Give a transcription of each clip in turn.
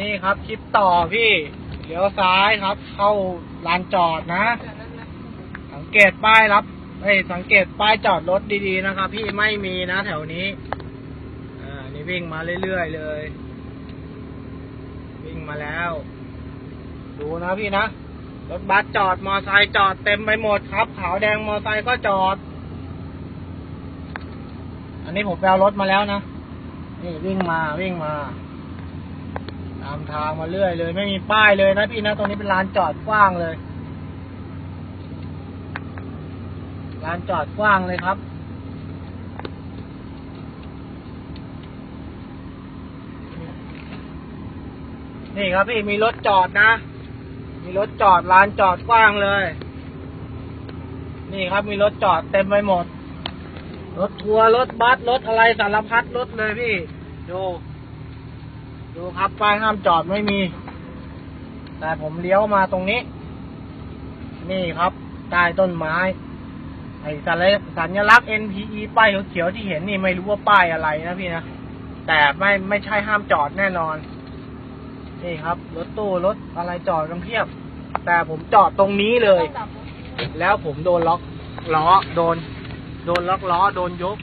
นี่ครับคลิปต่อพี่เลี้ยวซ้ายครับ เข้าลานจอดนะ สังเกตป้ายรับเอ้สังเกตป้ายจอดรถดีๆนะครับ พี่ไม่มีนะแถวนี้ อ่า นี่วิ่งมาเรื่อยๆเลย วิ่งมาแล้ว ดูนะพี่นะ รถบัสจอด มอไซค์จอดเต็มไปหมดครับ ขาวแดงมอไซค์ก็จอด อันนี้ผมแปลรถมาแล้วนะ นี่วิ่งมาวิ่งมา ตามทางมาเรื่อยเลย ไม่มีป้ายเลยนะพี่นะตรงนี้เป็นลานจอดกว้างเลยลานจอดกว้างเลยครับนี่ครับพี่มีรถจอดนะ มีรถจอดลานจอดกว้างเลย นี่ครับมีรถจอดเต็มไปหมด รถทัวร์รถบัสรถอะไรสารพัดรถเลยพี่ดู ดูครับป้ายห้ามจอดไม่มี แต่ผมเลี้ยวมาตรงนี้ นี่ครับใต้ต้นไม้ ไอ้สัญลักษณ์สัญลักษณ์ NPE ป้ายเขียวๆที่เห็นนี่ไม่รู้ว่าป้ายอะไรนะพี่นะ แต่ไม่ไม่ใช่ห้ามจอดแน่นอน นี่ครับ รถตู้รถอะไรจอดกันเพียบ แต่ผมจอดตรงนี้เลย แล้วผมโดนล็อกล้อโดน โดนล็อกล้อโดนยก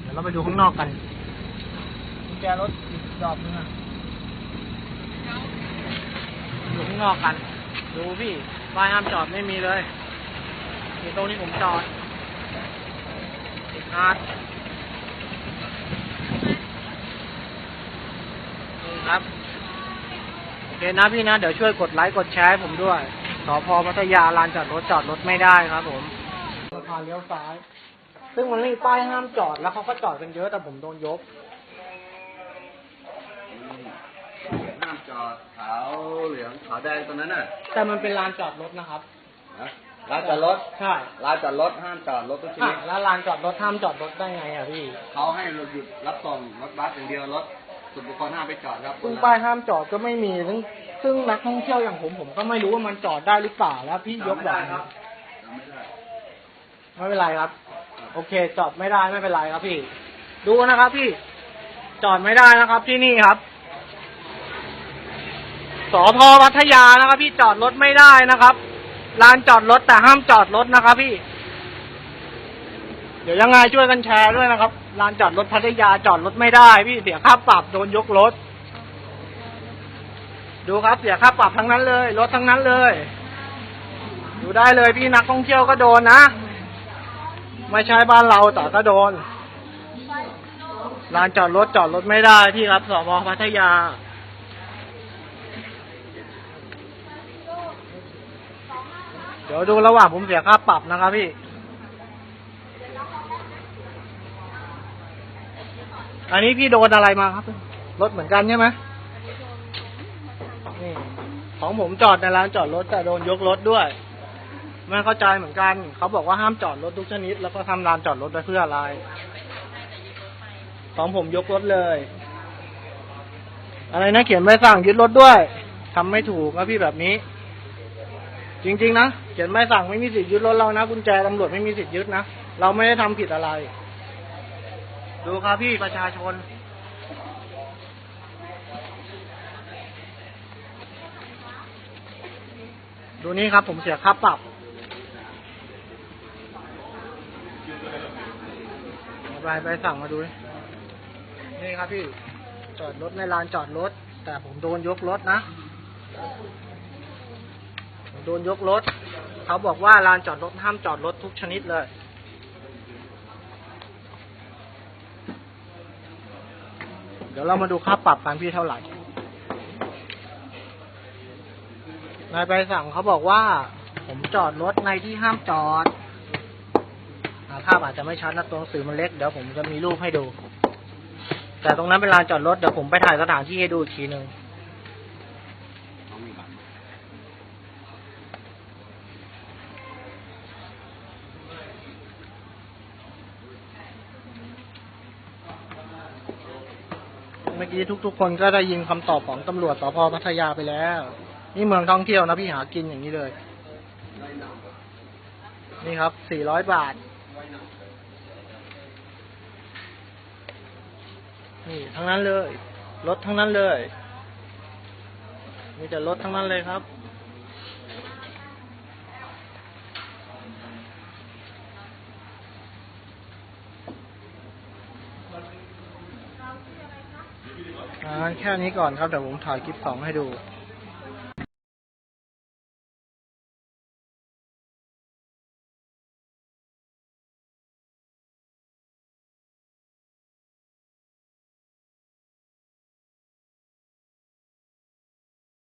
เดี๋ยวเราไปดูข้างนอกกันกุญแจรถอีก ดอกนึงอะอยู่ข้างนอกกัน ดูพี่ป้ายห้ามจอดไม่มีเลยนี่ตรงนี้ผมจอดติดฮาร์ดนี่ครับ โอเคนะพี่นะ เดี๋ยวช่วยกดไลค์กดแชร์ให้ผมด้วยสพพัทยาลานจอดรถจอดรถไม่ได้ครับ ผมสะพานเลี้ยวซ้าย ซึ่งมันไม่มีป้ายห้ามจอดแล้วเขาก็จอดกันเยอะแต่ผมโดนยก ห้ามจอดขาวเหลืองขาวแดงตรงนั้นน่ะแต่มันเป็นลานจอดรถนะครับนะลานจอดรถใช่ลานจอดรถห้ามจอดรถทุกชอะนิดแล้วลานจอดรถห้ามจอดรถได้ไงอะพี่เขาให้เราหยุดรับส่งรถบัสอย่างเดียวรถส่วนบุคคลห้ามไปจอดครับซึ่งป้ายห้ามจอดก็ไม่มีซึ่งซึ่งนักท่องเที่ยวอย่างผมผมก็ไม่รู้ว่ามันจอดได้หรือเปล่าแล้วพี่ยกแบบคนี้รับจำไม่ได้ไม่เป็นไรครับ โอเค จอดไม่ได้ไม่เป็นไรครับพี่ ดูนะครับพี่ จอดไม่ได้นะครับที่นี่ครับ สพพัทยานะครับ พี่จอดรถไม่ได้นะครับลานจอดรถแต่ห้ามจอดรถนะครับ พี่ เดี๋ยวยังไงช่วยกันแชร์ด้วยนะครับลานจอดรถพัทยาจอดรถไม่ได้ พี่เสียค่าปรับโดนยกรถ ดูครับเสียค่าปรับทั้งนั้นเลยรถทั้งนั้นเลยดูได้เลยพี่นักท่องเที่ยวก็โดนนะไม่ใช่บ้านเราแต่ก็โดนลานจอดรถจอดรถไม่ได้ที่ครับสพพัทยา เดี๋ยวดูระหว่างผมเสียค่าปรับนะครับพี่ อันนี้พี่โดนอะไรมาครับ รถเหมือนกันใช่ไหมนี่ของผมจอดในร้านจอดรถแต่โดนยกรถด้วย ไม่เข้าใจเหมือนกัน เขาบอกว่าห้ามจอดรถทุกชนิด แล้วก็ทำลานจอดรถไปเพื่ออะไร ของผมยกรถเลย อะไรนะเขียนใบสั่งยึดรถด้วยทำไม่ถูกนะพี่แบบนี้ จริง ๆ นะ ขียนใบสั่งไม่มีสิทธิ์ยึดรถเรานะกุญแจตำรวจไม่มีสิทธิ์ยึดนะเราไม่ได้ทำผิดอะไร ดูครับพี่ประชาชน ดูนี่ครับ ผมเสียค่าปรับไปไปสั่งมาดูดินี่ครับพี่จอดรถในลานจอดรถ แต่ผมโดนยกรถนะผม โดนยกรถ เขาบอกว่าลานจอดรถห้ามจอดรถทุกชนิดเลยเดี๋ยวเรามาดูค่าปรับกันพี่เท่าไหร่ นายใบสั่งเขาบอกว่า ผมจอดรถในที่ห้ามจอดอภาพอาจจะไม่ชัดนะตัวหนังสือมันเล็ก เดี๋ยวผมจะมีรูปให้ดู แต่ตรงนั้นเป็นลานจอดรถ เดี๋ยวผมไปถ่ายสถานที่ให้ดูอีกทีหนึ่ง น้องมีบัตร เมื่อกี้ทุก ๆ คนก็ได้ยินคำตอบของตำรวจสพพัทยาไปแล้ว นี่เมืองท่องเที่ยวนะพี่หากินอย่างนี้เลย นี่ครับสี่ร้อยบาท นี่ทั้งนั้นเลยรถทั้งนั้นเลยมีแต่รถทั้งนั้นเลยครับอ่างั้น แค่นี้ก่อนครับเดี๋ยวผมถ่ายคลิปสองให้ดู